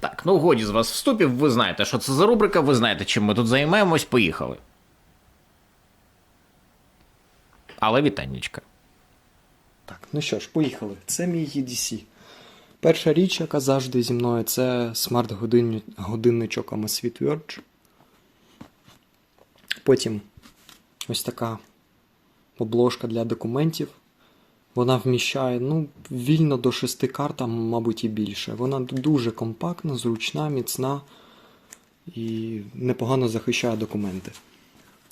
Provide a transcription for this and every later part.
Так, ну годі з вас вступів, ви знаєте, що це за рубрика, ви знаєте, чим ми тут займаємось, поїхали. Але вітаннячка. Так, ну що ж, поїхали. Це мій EDC. Перша річ, яка завжди зі мною, це смарт-годинничок Amazfit Verge. Потім ось така обложка для документів. Вона вміщає ну, вільно до 6 карт, а мабуть і більше. Вона дуже компактна, зручна, міцна і непогано захищає документи.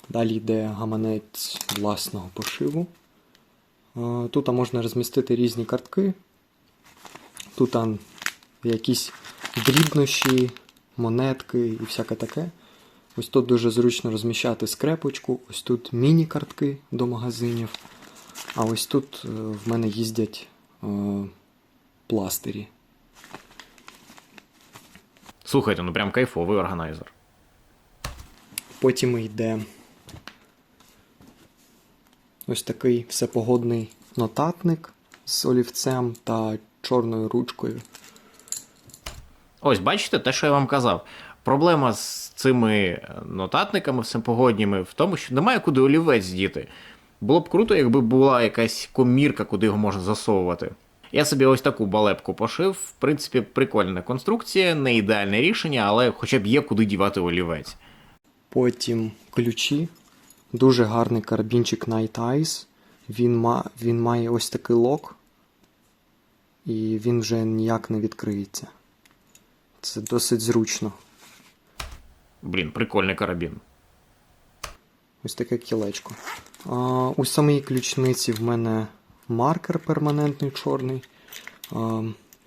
Далі йде гаманець власного пошиву. Е, Тут можна розмістити різні картки. Тут якісь дрібнощі, монетки і всяке таке. Ось тут дуже зручно розміщати скрепочку, ось тут міні-картки до магазинів. А ось тут е, в мене їздять е, пластирі. Слухайте, ну прям кайфовий органайзер. Потім йде ось такий всепогодний нотатник з олівцем та чорною ручкою. Ось, бачите, те, що я вам казав. Проблема з цими нотатниками всепогодніми в тому, що немає куди олівець діти. Було б круто, якби була якась комірка, куди його можна засовувати. Я собі ось таку балепку пошив. В принципі, прикольна конструкція, не ідеальне рішення, але хоча б є куди дівати олівець. Потім ключі. Дуже гарний карабінчик Night Eyes. Він, ма... він має ось такий лок. І він вже ніяк не відкриється. Це досить зручно. Блін, прикольний карабін. Ось таке кілечко. У самій ключниці в мене маркер перманентний чорний.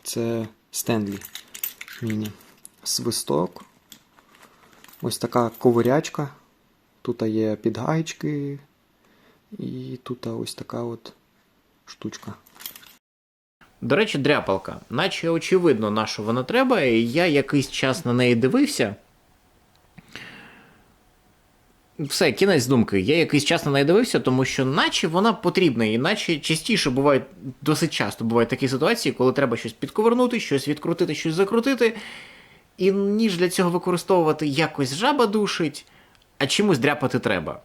Це Стенлі Міні. Свисток. Ось така ковирячка. Тут є підгаєчки. І тут ось така от штучка. До речі, дряпалка, наче очевидно, на що вона треба, я якийсь час на неї дивився. Все, кінець думки. Я якийсь час на неї дивився, тому що наче вона потрібна, і наче частіше бувають, досить часто бувають такі ситуації, коли треба щось підковернути, щось відкрутити, щось закрутити. І ніж для цього використовувати якось жаба душить, а чимось дряпати треба.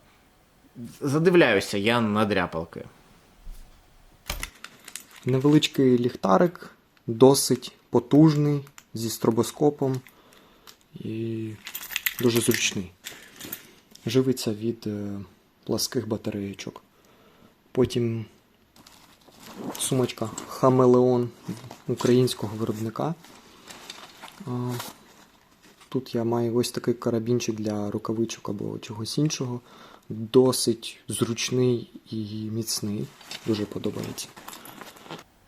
Задивляюся я на дряпалки. Невеличкий ліхтарик, досить потужний, зі стробоскопом і дуже зручний. Живиться від е, пласких батареєчок. Потім сумочка Хамелеон українського виробника. Тут я маю ось такий карабінчик для рукавичок або чогось іншого. Досить зручний і міцний. Дуже подобається.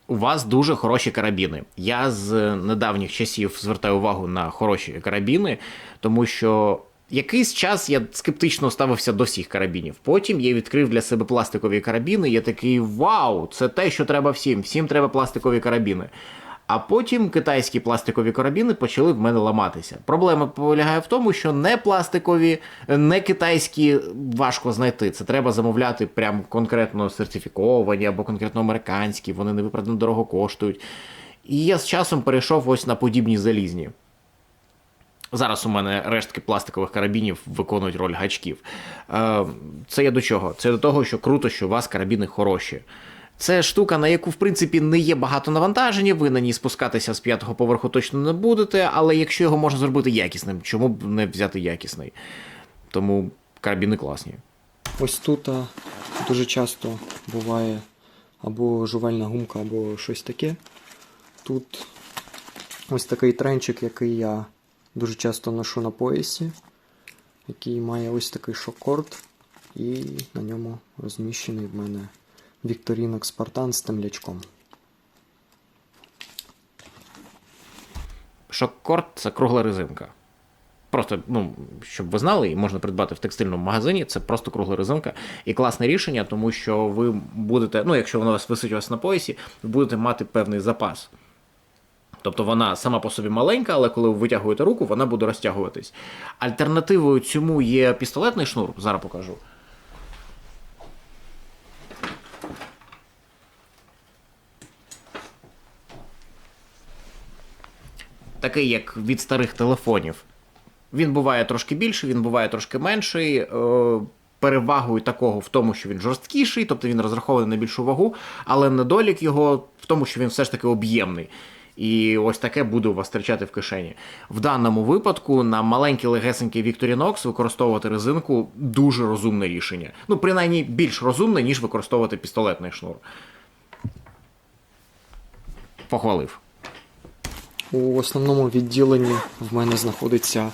У вас дуже хороші карабіни. Я з недавніх часів звертаю увагу на хороші карабіни, тому що якийсь час я скептично ставився до всіх карабінів. Потім я відкрив для себе пластикові карабіни. Я такий вау, це те, що треба всім. Всім треба пластикові карабіни. А потім китайські пластикові карабіни почали в мене ламатися. Проблема полягає в тому, що не пластикові, не китайські важко знайти. Це треба замовляти прям конкретно сертифіковані або конкретно американські, вони невиправдано дорого коштують. І я з часом перейшов ось на подібні залізні. Зараз у мене рештки пластикових карабінів виконують роль гачків. Е, Це я до чого? Це до того, що круто, що у вас карабіни хороші. Це штука, на яку, в принципі, не є багато навантаження, ви на ній спускатися з п'ятого поверху точно не будете, але якщо його можна зробити якісним, чому б не взяти якісний? Тому карабіни класні. Ось тут дуже часто буває або жувальна гумка, або щось таке. Тут ось такий тренчик, який я дуже часто ношу на поясі, який має ось такий шокорд, і на ньому розміщений в мене Вікторінок Спартан з темлячком. Шоккорд це кругла резинка. Просто, ну, щоб ви знали, і можна придбати в текстильному магазині, це просто кругла резинка. І класне рішення, тому що ви будете, ну, якщо воно вас висить у вас на поясі, ви будете мати певний запас. Тобто вона сама по собі маленька, але коли ви витягуєте руку, вона буде розтягуватись. Альтернативою цьому є пістолетний шнур, зараз покажу. такий, як від старих телефонів. Він буває трошки більший, він буває трошки менший. Е, перевагою такого в тому, що він жорсткіший, тобто він розрахований на більшу вагу, але недолік його в тому, що він все ж таки об'ємний. І ось таке буде у вас стрічати в кишені. В даному випадку на маленький легесенький Victorinox використовувати резинку дуже розумне рішення. Ну, принаймні, більш розумне, ніж використовувати пістолетний шнур. Похвалив. У основному відділенні в мене знаходиться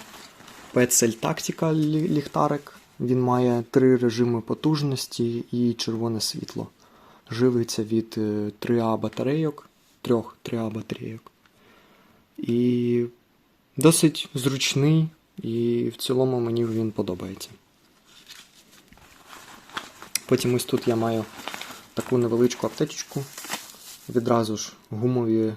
Petzl Tactical ліхтарик. Він має три режими потужності і червоне світло. Живиться від 3А батарейок, трьох 3А батарейок. І досить зручний, і в цілому мені він подобається. Потім ось тут я маю таку невеличку аптечку. Відразу ж гумові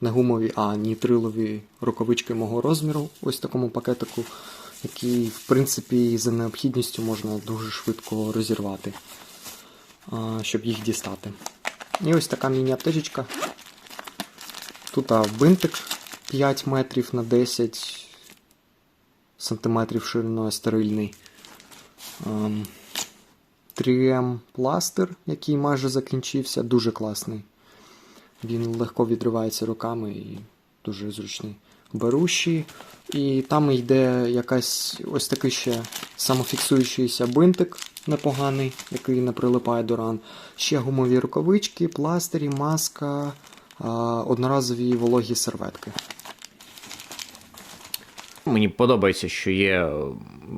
не гумові, а нітрилові рукавички мого розміру, ось такому пакетику, який, в принципі, за необхідністю можна дуже швидко розірвати, щоб їх дістати. І ось така міні-аптечечка. Тут а, бинтик 5 метрів на 10 сантиметрів шириною стерильний. Ем, 3М пластир, який майже закінчився, дуже класний. Він легко відривається руками і дуже зручний. Берущий. І там йде якась ось такий ще самофіксуючийся бинтик непоганий, який не прилипає до ран. Ще гумові рукавички, пластирі, маска, одноразові вологі серветки. Мені подобається, що є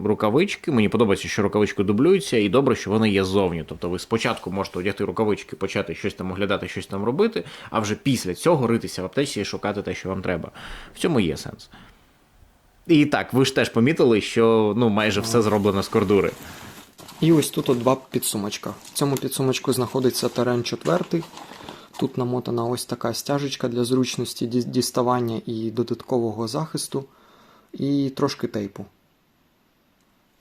рукавички. Мені подобається, що рукавички дублюються, і добре, що вони є ззовні. Тобто ви спочатку можете одягти рукавички, почати щось там оглядати, щось там робити, а вже після цього ритися в аптеці і шукати те, що вам треба. В цьому є сенс. І так, ви ж теж помітили, що ну майже все зроблено з кордури. І ось тут от два підсумочка. В цьому підсумочку знаходиться терен 4. Тут намотана ось така стяжечка для зручності діставання і додаткового захисту, і трошки тейпу.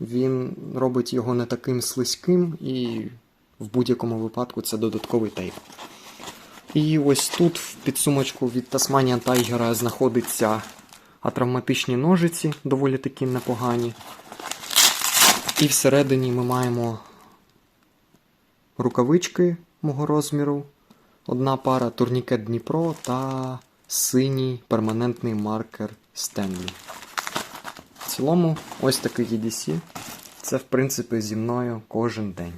Він робить його не таким слизьким, і в будь-якому випадку це додатковий тейп. І ось тут в підсумочку від Tasmanian Tiger знаходиться атравматичні ножиці, доволі такі непогані. І всередині ми маємо рукавички мого розміру, одна пара турнікет Дніпро та синій перманентний маркер Стенлі. В цілому, ось такий EDC. Це, в принципі, зі мною кожен день.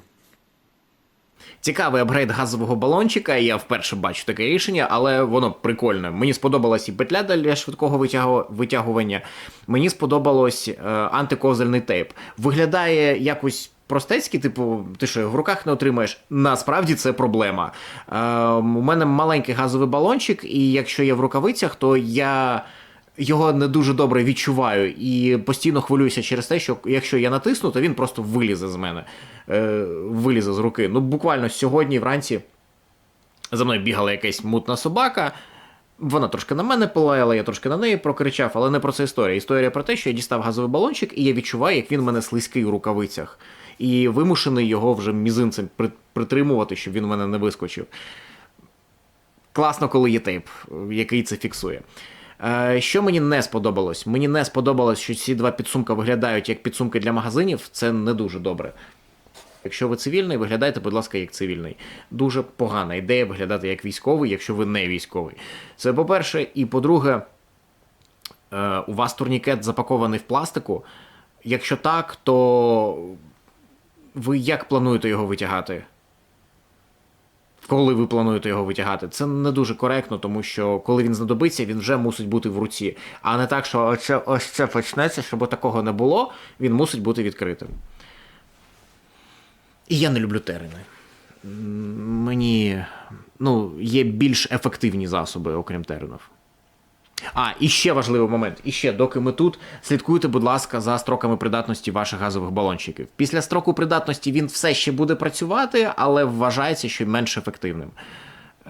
Цікавий апгрейд газового балончика. Я вперше бачу таке рішення, але воно прикольне. Мені сподобалась і петля для швидкого витягу- витягування. Мені сподобалось е, антиковзельний тейп. Виглядає якось. Простецький, типу, ти що в руках не отримаєш. Насправді це проблема. Е, у мене маленький газовий балончик, і якщо я в рукавицях, то я його не дуже добре відчуваю і постійно хвилююся через те, що якщо я натисну, то він просто вилізе з мене, е, вилізе з руки. Ну, буквально сьогодні вранці за мною бігала якась мутна собака. Вона трошки на мене полаяла, я трошки на неї прокричав, але не про це історія. Історія про те, що я дістав газовий балончик, і я відчуваю, як він мене слизький у рукавицях. І вимушений його вже мізинцем притримувати, щоб він в мене не вискочив. Класно, коли є тейп, який це фіксує. Е, Що мені не сподобалось? Мені не сподобалось, що ці два підсумка виглядають як підсумки для магазинів. Це не дуже добре. Якщо ви цивільний, виглядайте, будь ласка, як цивільний. Дуже погана ідея виглядати як військовий, якщо ви не військовий. Це по-перше, і по-друге, е, у вас турнікет запакований в пластику. Якщо так, то ви як плануєте його витягати? Коли ви плануєте його витягати, це не дуже коректно, тому що коли він знадобиться, він вже мусить бути в руці. А не так, що оце, ось це почнеться, щоб такого не було, він мусить бути відкритим. І я не люблю терени. Мені ну, є більш ефективні засоби, окрім теренів. А, і ще важливий момент. І ще, доки ми тут, слідкуйте, будь ласка, за строками придатності ваших газових балончиків. Після строку придатності він все ще буде працювати, але вважається, що менш ефективним.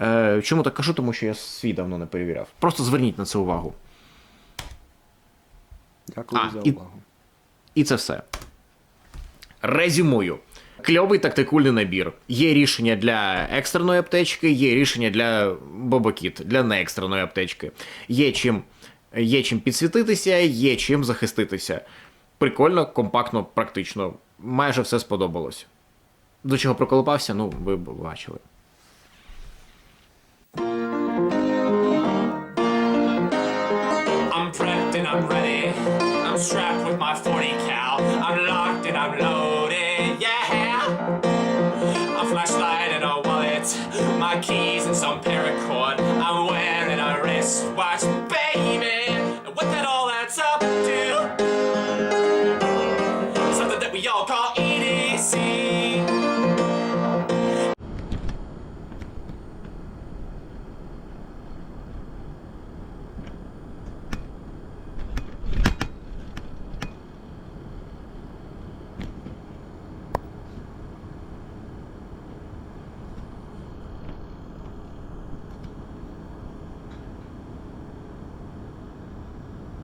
Е, чому так кажу? Тому що я свій давно не перевіряв. Просто зверніть на це увагу. Дякую А, за і- увагу. І це все. Резюмую. Кльовий тактикульний набір. Є рішення для екстреної аптечки, є рішення для бобокіт, для неекстреної аптечки. Є чим Є чим підсвітитися, є чим захиститися. Прикольно, компактно, практично. Майже все сподобалось. До чого проколупався, ну, ви бачили. I'm prepped and I'm ready. I'm strapped with my 40 cal. I'm locked and I'm loaded.